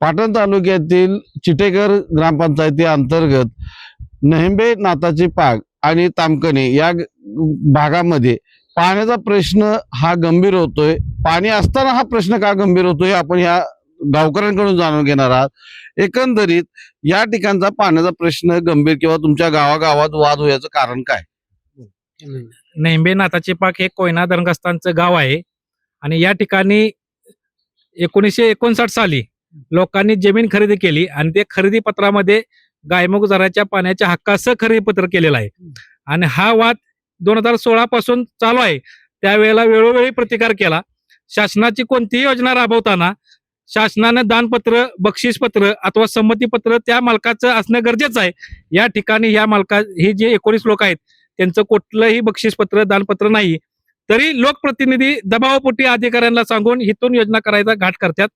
पाटण तालुक्यातील चिटेकर ग्रामपंचायती अंतर्गत नेहंबे नाताची पाग आणि तामकणे या भागामध्ये पाण्याचा प्रश्न हा गंभीर होतोय. पाणी असताना हा प्रश्न का गंभीर होतोय आपण ह्या गावकऱ्यांकडून जाणून घेणार आहात. एकंदरीत या ठिकाणचा पाण्याचा प्रश्न गंभीर किंवा तुमच्या गावागावात वाद होण्याचं कारण काय? नेहंबे नाथाचे पाक हे कोयना धरणग्रस्तांचं गाव आहे. आणि या ठिकाणी एकोणीसशे एकोणसाठ साली लोकांनी जमीन खरेदी केली आणि ते खरेदी पत्रामध्ये गायमुख जराच्या पाण्याच्या हक्कासह खरेदी पत्र केलेलं आहे. आणि हा वाद दोन हजार सोळा पासून चालू आहे. त्यावेळेला वेळोवेळी प्रतिकार केला. शासनाची कोणतीही योजना राबवताना शासनानं दानपत्र बक्षीसपत्र अथवा संमतीपत्र त्या मालकाचं असणं गरजेचं आहे. या ठिकाणी या मालका हे जे एकोणीस लोक आहेत त्यांचं कुठलंही बक्षीसपत्र दानपत्र नाही. तरी लोकप्रतिनिधी दबावपोटी अधिकाऱ्यांना सांगून हितून योजना करायचा घाट करतात.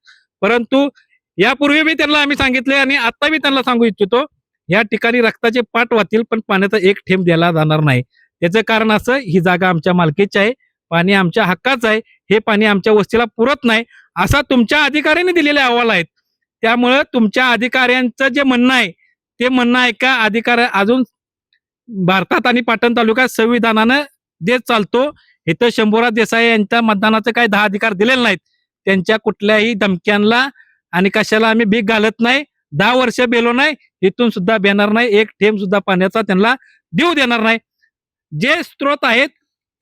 परंतु यापूर्वी बी त्यांना आम्ही सांगितले आणि आता मी त्यांना सांगू इच्छितो या ठिकाणी रक्ताचे पाठ वाहतील पण पाण्याचा एक थेंब द्यायला जाणार नाही. त्याचं कारण असं ही जागा आमच्या मालकीची आहे पाणी आमच्या हक्काचं आहे हे पाणी आमच्या वस्तीला पुरत नाही असा तुमच्या अधिकाऱ्यांनी दिलेले अहवाल आहेत. त्यामुळं तुमच्या अधिकाऱ्यांचं जे म्हणणं आहे ते म्हणणं आहे का अधिकार अजून भारतात आणि पाटण तालुक्यात संविधानानं देत चालतो इथं शंभूराज देसाई यांच्या मतदानाचं काही दहा अधिकार दिलेले नाहीत त्यांच्या कुठल्याही धमक्यांना आणि कशाला आम्ही भीक घालत नाही दहा वर्ष बेलो नाही इथून सुद्धा बेणार नाही एक थेंब सुद्धा पाण्याचा त्यांना देऊ देणार नाही. जे स्त्रोत आहेत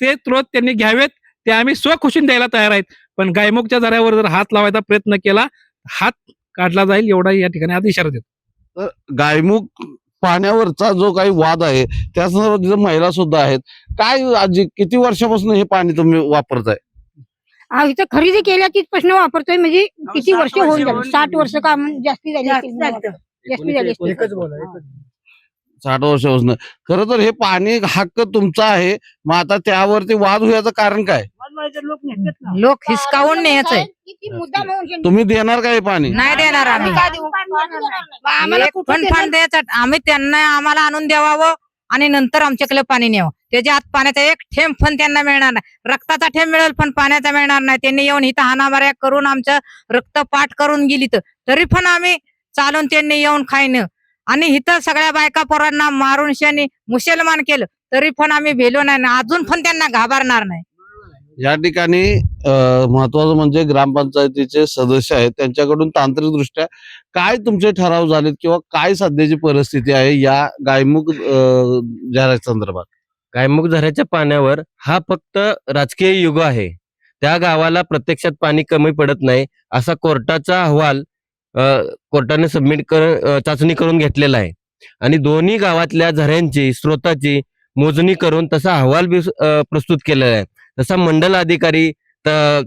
ते स्त्रोत त्यांनी घ्यावेत ते आम्ही स्वखुशीन द्यायला तयार आहेत. पण गायमुखच्या झऱ्यावर जर हात लावायचा प्रयत्न केला हात काढला जाईल एवढा या ठिकाणी आज इशारा देतो. तर गायमुख पाण्यावरचा जो काही वाद आहे त्या संदर्भात महिला सुद्धा आहेत. काय आजी किती वर्षापासून हे पाणी तुम्ही वापरताय? तर खरेदी केल्याचीच प्रश्न वापरतोय म्हणजे किती वर्ष होऊन वर्ष झाली साठ. वर्ष का म्हण- जास्ती झाली जास्त. झालं. जास्ती झाली असतील. एकच बोला एकच साठ वर्षापासून खरं तर हे पाणी हक्क तुमचा आहे मग आता त्यावरती वाद होण्याचं कारण काय लोक नेतात ना. लोक हिसकावून न्यायचंय किती. तुम्ही देणार का हे पाणी नाही देणार आम्ही का देऊ? बा, आम्हाला एक कुठं पण देणार? फंड द्यायचा आम्ही त्यांना आम्हाला आणून द्यावावं आणि नंतर आमच्याकडे पाणी न्यावं त्याच्या आत पाण्याचा एक थेंब पण त्यांना मिळणार नाही. रक्ताचा थेंब मिळेल पण पाण्याचा मिळणार नाही. त्यांनी येऊन इथं हानामाऱ्या करून आमचं रक्त पाठ करून गेली तर तरी पण आम्ही चालून त्यांनी येऊन खायन. आणि इथं सगळ्या बायका पोरांना मारून शनी मुसलमान केलं. तरी पण आम्ही भेलो नाही अजून पण त्यांना घाबरणार नाही. या ठिकाणी महत्वाचं म्हणजे ग्रामपंचायतीचे सदस्य आहेत. त्यांच्याकडून तांत्रिक दृष्ट्या काय तुमचे ठराव झालेत किंवा काय सध्याची परिस्थिती आहे या गायमुख अं, जाहिरात संदर्भात? गायमुख झऱ्याच्या पाण्यावर हा फक्त राजकीय युग आहे. त्या गावाला प्रत्यक्षात पाणी कमी पडत नाही असा कोर्टाचा अहवाल कोर्टाने सबमिट कर चाचणी करून घेतलेला आहे. आणि दोन्ही गावातल्या झऱ्यांची स्रोताची मोजणी करून तसा अहवाल बी प्रस्तुत केलेला आहे. तसा मंडल अधिकारी त-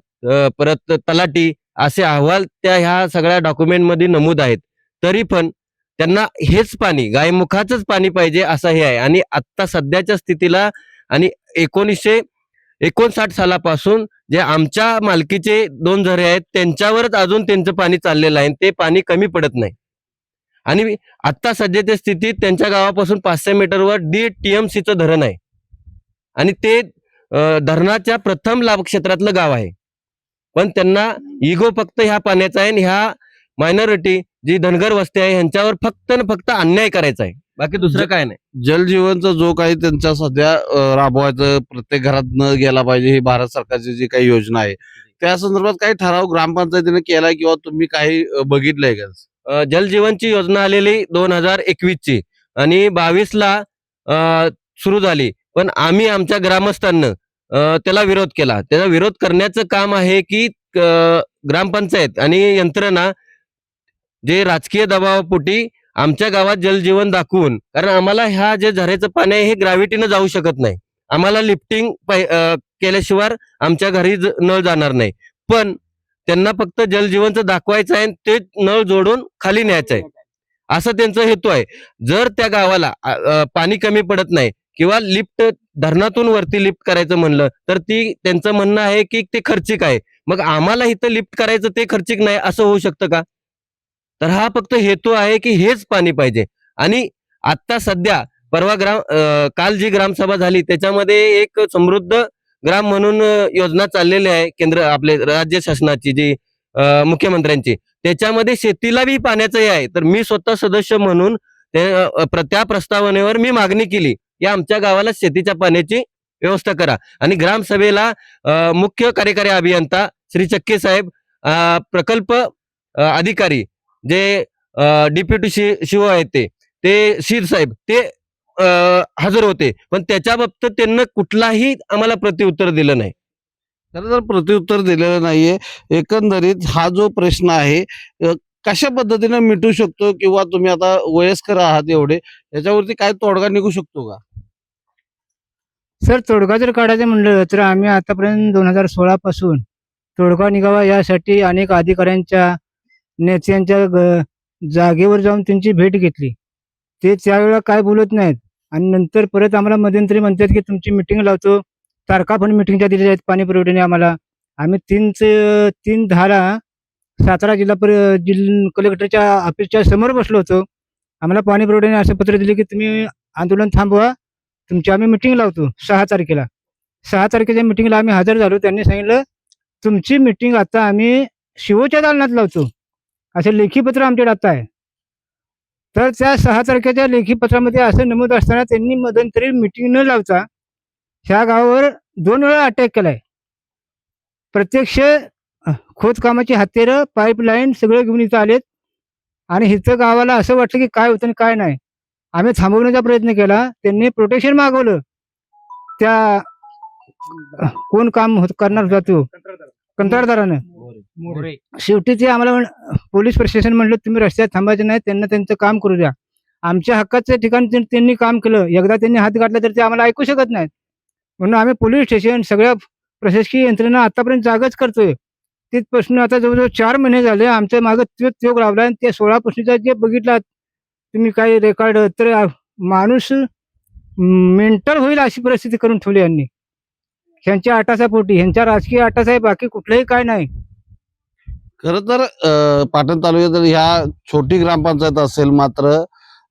परत तलाटी असे अहवाल त्या ह्या सगळ्या डॉक्युमेंटमध्ये नमूद आहेत. तरी पण त्यांना हेच पाणी गायमुखाचंच पाणी पाहिजे असं हे आहे. आणि आत्ता सध्याच्या स्थितीला आणि एकोणीसशे एकोणसाठ सालापासून जे आमच्या मालकीचे दोन झरे आहेत त्यांच्यावरच अजून त्यांचं पाणी चाललेलं आहे ते पाणी कमी पडत नाही. आणि आत्ता सध्याच्या स्थितीत त्यांच्या गावापासून पाचशे मीटरवर दीड सीचं धरण आहे. आणि ते धरणाच्या प्रथम लाभ क्षेत्रातलं गाव आहे. पण त्यांना इगो फक्त ह्या पाण्याचा आहे आणि ह्या मायनॉरिटी जी धनगर वस्ती आहे ह्यांच्यावर फक्त न फक्त अन्याय करायचा आहे. बाकी दुसरं काय नाही. जलजीवनचा जो काही त्यांच्या सध्या राबवायचं प्रत्येक घरात न गेला पाहिजे ही भारत सरकारची जी काही योजना आहे त्या संदर्भात काही ठराव ग्रामपंचायतीने केलाय किंवा तुम्ही काही बघितलंय का? जलजीवनची योजना आलेली दोन हजार एकवीस ची आणि बावीस ला सुरू झाली. पण आम्ही आमच्या ग्रामस्थांना त्याला विरोध केला. त्याला विरोध करण्याचं काम आहे की ग्रामपंचायत आणि यंत्रणा जे राजकीय दबावापोटी आमच्या गावात जलजीवन दाखवून कारण आम्हाला ह्या जे झऱ्याचं पाणी आहे हे ग्रॅव्हिटीनं जाऊ शकत नाही. आम्हाला लिफ्टिंग केल्याशिवाय आमच्या घरी नळ जाणार नाही. पण त्यांना फक्त जलजीवनचं दाखवायचं आहे आणि ते नळ जोडून खाली न्यायचं आहे. असं त्यांचा हेतू आहे. जर त्या गावाला पाणी कमी पडत नाही किंवा लिफ्ट धरणातून वरती लिफ्ट करायचं म्हणलं तर ती त्यांचं म्हणणं आहे की ते खर्चिक आहे. मग आम्हाला इथं लिफ्ट करायचं ते खर्चिक नाही असं होऊ शकतं का? तर हा फक्त हेतू आहे की हेच पाणी पाहिजे. आणि आत्ता सध्या परवा ग्राम काल जी ग्रामसभा झाली त्याच्यामध्ये एक समृद्ध ग्राम म्हणून योजना चाललेली आहे केंद्र आपले राज्य शासनाची जी मुख्यमंत्र्यांची. त्याच्यामध्ये शेतीला बी पाण्याचंही आहे. तर मी स्वतः सदस्य म्हणून ते प्र- त्या प्रस्तावनेवर मी मागणी केली. या आमच्या गावाला शेतीच्या पाण्याची व्यवस्था करा. आणि ग्रामसभेला मुख्य कार्यकारी अभियंता श्री चक्के साहेब प्रकल्प अधिकारी जे डिप्युटी शि शिव आहेत ते ते शीर साहेब ते हजर होते. पण त्याच्या बाबतीत त्यांना कुठलाही आम्हाला प्रत्युत्तर दिलं नाही. खरं तर प्रत्युत्तर दिलेलं नाहीये. एकंदरीत हा जो प्रश्न आहे कशा पद्धतीने मिटू शकतो किंवा तुम्ही आता वयस्कर आहात एवढे याच्यावरती काय तोडगा निघू शकतो का? सर तोडगा जर काढायचं म्हणलं तर आम्ही आतापर्यंत दोन हजार सोळा पासून तोडगा निघावा यासाठी अनेक अधिकाऱ्यांच्या नेत्यांच्या ग- जागेवर जाऊन त्यांची भेट घेतली. ते त्यावेळेला काय बोलत नाहीत. आणि नंतर परत आम्हाला मध्यंतरी म्हणतात की तुमची मिटिंग लावतो. तारखा पण मिटिंगच्या दिलेल्या आहेत पाणी पुरवठ्याने आम्हाला. आम्ही तीन तीन दहाला सातारा जिल्हा पर जिल कलेक्टरच्या ऑफिसच्या समोर बसलो होतो. आम्हाला पाणी पुरवठ्याने असं पत्र दिले की तुम्ही आंदोलन थांबवा. तुमची आम्ही मिटिंग लावतो. सहा तारखेला. सहा तारखेच्या मिटिंगला आम्ही हजर झालो. त्यांनी सांगितलं तुमची मिटिंग आता आम्ही शिवोच्या दालनात लावतो. असं लेखी पत्र आमच्याकडे आता आहे. तर त्या सहा तारखेच्या लेखी पत्रामध्ये असं नमूद असताना त्यांनी मध्यंतरी मिटिंग न लावता ह्या गावावर दोन वेळा अटॅक केलाय. प्रत्यक्ष खोदकामाची हत्यारं पाईपलाईन सगळं घेऊन इथं आलेत. आणि इथं गावाला असं वाटलं की काय होतं आणि काय नाही. आम्ही थांबवण्याचा प्रयत्न केला. त्यांनी प्रोटेक्शन मागवलं. त्या कोण काम होत करणार होता तो? कंत्राटदारानं शेवटी ते आम्हाला पोलीस प्रशासन म्हणलं तुम्ही रस्त्यात थांबायचे नाही त्यांना त्यांचं काम करू द्या. आमच्या हक्काचं ठिकाण त्यां- त्यांनी काम केलं. एकदा त्यांनी हात घातला तर ते आम्हाला ऐकू शकत नाहीत. म्हणून आम्ही पोलीस स्टेशन सगळ्या प्रशासकीय यंत्रणा आतापर्यंत जागच करतोय. तिथपासून आता जवळजवळ चार महिने झाले. आमच्या मागं तो त्योग लावला आणि त्या सोळा पस्तीचा जे बघितला तुम्ही काही रेकॉर्ड तर माणूस मेंटल होईल अशी परिस्थिती करून ठेवली यांनी. ह्यांच्या आटासापोटी ह्यांच्या राजकीय आटास आहे बाकी कुठलंही काय नाही. खरं तर पाटण तालुक्यात ह्या छोटी ग्रामपंचायत असेल मात्र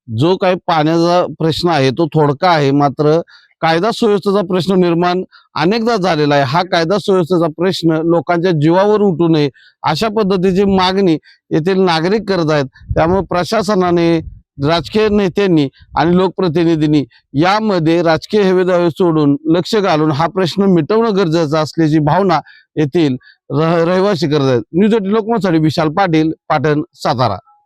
जो काही पाण्याचा प्रश्न आहे तो थोडका आहे मात्र कायदा सुव्यवस्थेचा प्रश्न निर्माण अनेकदा झालेला आहे. हा कायदा सुव्यवस्थेचा प्रश्न लोकांच्या जीवावर उठू नये अशा पद्धतीची मागणी येथील नागरिक करत आहेत. त्यामुळे प्रशासनाने राजकीय नेत्यांनी आणि लोकप्रतिनिधींनी यामध्ये राजकीय हेवेदावे सोडून लक्ष घालून हा प्रश्न मिटवणं गरजेचं असल्याची भावना येथील रह- रहिवासी करत आहेत. न्यूज एटी लोकमतसाठी विशाल पाटील पाटण सातारा.